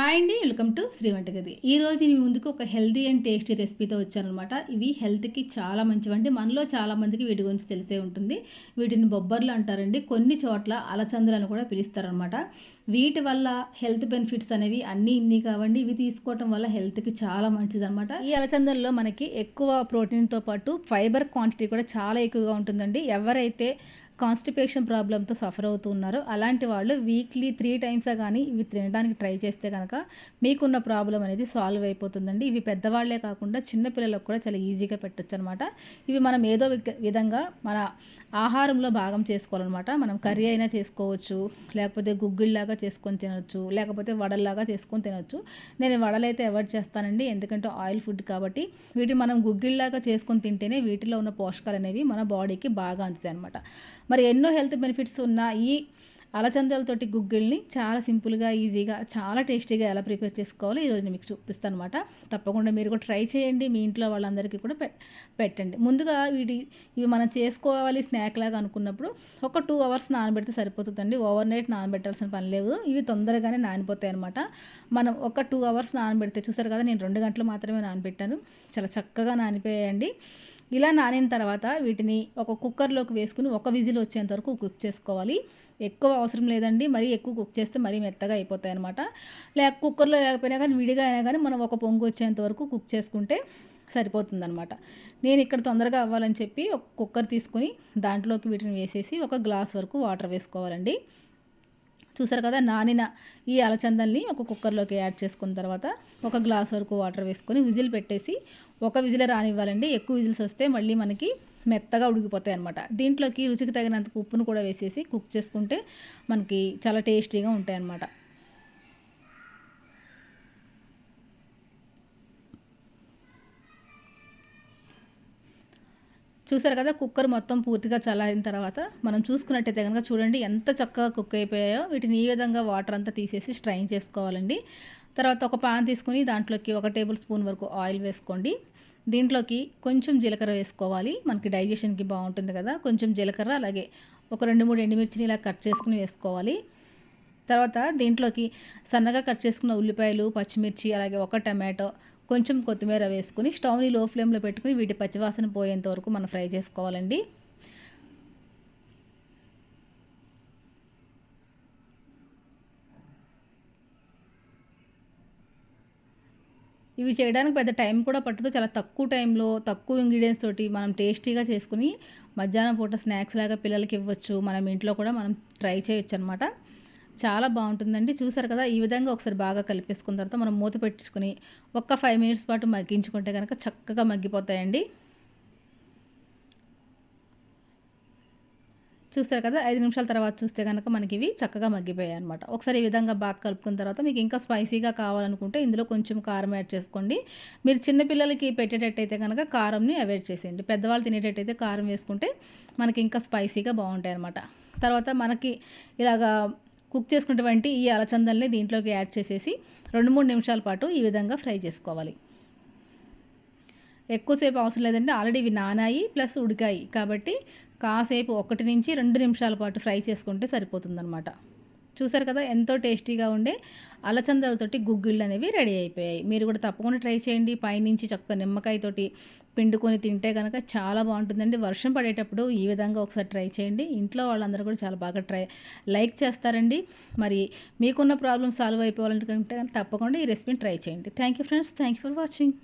Hi అండి welcome to Shri వంటగది. ఈరోజు నేను ముందుకు ఒక హెల్తీ అండ్ టేస్టీ రెసిపీతో వచ్చానమాట ఇవి హెల్త్కి చాలా మంచివండి మనలో చాలామందికి వీటి గురించి తెలిసే ఉంటుంది. వీటిని బొబ్బర్లు అంటారండి కొన్ని చోట్ల అలచందలను కూడా పిలుస్తారనమాట వీటి వల్ల హెల్త్ బెనిఫిట్స్ అనేవి అన్నీ ఇన్ని కావండి ఇవి తీసుకోవటం వల్ల హెల్త్కి చాలా మంచిదనమాట ఈ అలచందల్లో మనకి ఎక్కువ ప్రోటీన్తో పాటు ఫైబర్ క్వాంటిటీ కూడా చాలా ఎక్కువగా ఉంటుందండి. ఎవరైతే కాన్స్టిపేషన్ ప్రాబ్లంతో సఫర్ అవుతున్నారు అలాంటి వాళ్ళు వీక్లీ త్రీ టైమ్స్ కానీ ఇవి తినడానికి ట్రై చేస్తే కనుక మీకున్న ప్రాబ్లం అనేది సాల్వ్ అయిపోతుందండి. ఇవి పెద్దవాళ్ళే కాకుండా చిన్నపిల్లలకు కూడా చాలా ఈజీగా పెట్టచ్చు అనమాట ఇవి మనం ఏదో విధంగా మన ఆహారంలో భాగం చేసుకోవాలన్నమాట మనం కర్రీ అయినా చేసుకోవచ్చు లేకపోతే గుగ్గిళ్ళలాగా చేసుకొని తినవచ్చు లేకపోతే వడల్లాగా చేసుకొని తినవచ్చు నేను వడలైతే అవాయిడ్ చేస్తానండి. ఎందుకంటే ఆయిల్ ఫుడ్ కాబట్టి వీటిని మనం గుగ్గిళ్ళలాగా చేసుకొని తింటేనే వీటిలో ఉన్న పోషకాలు అనేవి మన బాడీకి బాగా అందుతాయి అనమాట మరి ఎన్నో హెల్త్ బెనిఫిట్స్ ఉన్న ఈ అలచందలతోటి గుగ్గిల్ని చాలా సింపుల్గా ఈజీగా చాలా టేస్టీగా ఎలా ప్రిపేర్ చేసుకోవాలో ఈరోజు నేను మీకు చూపిస్తాను అనమాట తప్పకుండా మీరు కూడా ట్రై చేయండి మీ ఇంట్లో వాళ్ళందరికీ కూడా పెట్టండి. ముందుగా వీటి ఇవి మనం చేసుకోవాలి స్నాక్ లాగా అనుకున్నప్పుడు ఒక టూ అవర్స్ నానబెడితే సరిపోతుందండి. ఓవర్ నైట్ నానబెట్టాల్సిన పని లేదు. ఇవి తొందరగానే నానిపోతాయి అనమాట మనం ఒక టూ అవర్స్ నానబెడితే చూసారు కదా నేను రెండు గంటలు మాత్రమే నానబెట్టాను. చాలా చక్కగా నానిపోయాయండి. ఇలా నానిన తర్వాత వీటిని ఒక కుక్కర్లోకి వేసుకుని ఒక విజిల్ వచ్చేంత వరకు కుక్ చేసుకోవాలి. ఎక్కువ అవసరం లేదండి. మరీ ఎక్కువ కుక్ చేస్తే మరీ మెత్తగా అయిపోతాయి అనమాట లేక కుక్కర్లో లేకపోయినా కానీ విడిగా అయినా కానీ మనం ఒక పొంగు వచ్చేంత వరకు కుక్ చేసుకుంటే సరిపోతుందనమాట నేను ఇక్కడ తొందరగా అవ్వాలని చెప్పి ఒక కుక్కర్ తీసుకుని దాంట్లోకి వీటిని వేసేసి ఒక గ్లాస్ వరకు వాటర్ వేసుకోవాలండి. చూసారు కదా నానిన ఈ అలచందల్ని ఒక కుక్కర్లోకి యాడ్ చేసుకున్న తర్వాత ఒక గ్లాస్ వరకు వాటర్ వేసుకొని విజిల్ పెట్టేసి ఒక విజిల్ రానివ్వాలండి. ఎక్కువ విజిల్స్ వస్తే మళ్ళీ మనకి మెత్తగా ఉడికిపోతాయి అనమాట దీంట్లోకి రుచికి తగినంత ఉప్పును కూడా వేసేసి కుక్ చేసుకుంటే మనకి చాలా టేస్టీగా ఉంటాయి అన్నమాట చూసారు కదా కుక్కర్ మొత్తం పూర్తిగా చల్లారిన తర్వాత మనం చూసుకున్నట్టయితే కనుక చూడండి ఎంత చక్కగా కుక్ అయిపోయాయో. వీటిని ఈ విధంగా వాటర్ అంతా తీసేసి స్ట్రైన్ చేసుకోవాలండి. తర్వాత ఒక పాన్ తీసుకుని దాంట్లోకి ఒక టేబుల్ స్పూన్ వరకు ఆయిల్ వేసుకోండి. దీంట్లోకి కొంచెం జీలకర్ర వేసుకోవాలి. మనకి డైజెషన్కి బాగుంటుంది కదా కొంచెం జీలకర్ర అలాగే ఒక రెండు మూడు ఎండుమిర్చిని ఇలా కట్ చేసుకుని వేసుకోవాలి. తర్వాత దీంట్లోకి సన్నగా కట్ చేసుకున్న ఉల్లిపాయలు పచ్చిమిర్చి అలాగే ఒక టమాటో కొంచెం కొత్తిమీర వేసుకుని స్టవ్ని లో ఫ్లేమ్లో పెట్టుకుని వీటి పచ్చివాసన పోయేంత వరకు మనం ఫ్రై చేసుకోవాలండి. ఇవి చేయడానికి పెద్ద టైం కూడా పట్టదు. చాలా తక్కువ టైంలో తక్కువ ఇంగ్రీడియంట్స్ తోటి మనం టేస్టీగా చేసుకుని మధ్యాహ్నం పూట స్నాక్స్ లాగా పిల్లలకి ఇవ్వచ్చు. మనం ఇంట్లో కూడా మనం ట్రై చేయొచ్చు అనమాట చాలా బాగుంటుందండి. చూసారు కదా ఈ విధంగా ఒకసారి బాగా కలిపేసుకున్న తర్వాత మనం మూత పెట్టించుకుని ఒక్క ఫైవ్ మినిట్స్ పాటు మగ్గించుకుంటే కనుక చక్కగా మగ్గిపోతాయండి. చూసారు కదా ఐదు నిమిషాల తర్వాత చూస్తే కనుక మనకి ఇవి చక్కగా మగ్గిపోయాయి అనమాట ఒకసారి ఈ విధంగా బాగా కలుపుకున్న తర్వాత మీకు ఇంకా స్పైసీగా కావాలనుకుంటే ఇందులో కొంచెం కారం యాడ్ చేసుకోండి. మీరు చిన్నపిల్లలకి పెట్టేటట్టయితే కనుక కారంని అవాయిడ్ చేసేయండి. పెద్దవాళ్ళు తినేటట్టయితే కారం వేసుకుంటే మనకి ఇంకా స్పైసీగా బాగుంటాయి అనమాట తర్వాత మనకి ఇలాగా కుక్ చేసుకున్నటువంటి ఈ అలచందల్ని దీంట్లోకి యాడ్ చేసేసి రెండు మూడు నిమిషాల పాటు ఈ విధంగా ఫ్రై చేసుకోవాలి. ఎక్కువసేపు అవసరం లేదంటే ఆల్రెడీ ఇవి నానాయి ప్లస్ ఉడికాయి. కాబట్టి కాసేపు ఒకటి నుంచి రెండు నిమిషాల పాటు ఫ్రై చేసుకుంటే సరిపోతుందన్నమాట. చూసారు కదా ఎంతో టేస్టీగా ఉండే అలచందలతోటి గుగ్గిళ్ళు అనేవి రెడీ అయిపోయాయి. మీరు కూడా తప్పకుండా ట్రై చేయండి. పైనుంచి చక్కగా నిమ్మకాయతోటి పిండుకొని తింటే కనుక చాలా బాగుంటుందండి. వర్షం పడేటప్పుడు ఈ విధంగా ఒకసారి ట్రై చేయండి. ఇంట్లో వాళ్ళందరూ కూడా చాలా బాగా ట్రై లైక్ చేస్తారండి. మరి మీకున్న ప్రాబ్లమ్ సాల్వ్ అయిపోవాలంటే తప్పకుండా ఈ రెసిపీని ట్రై చేయండి. Thank you friends. Thank you for watching.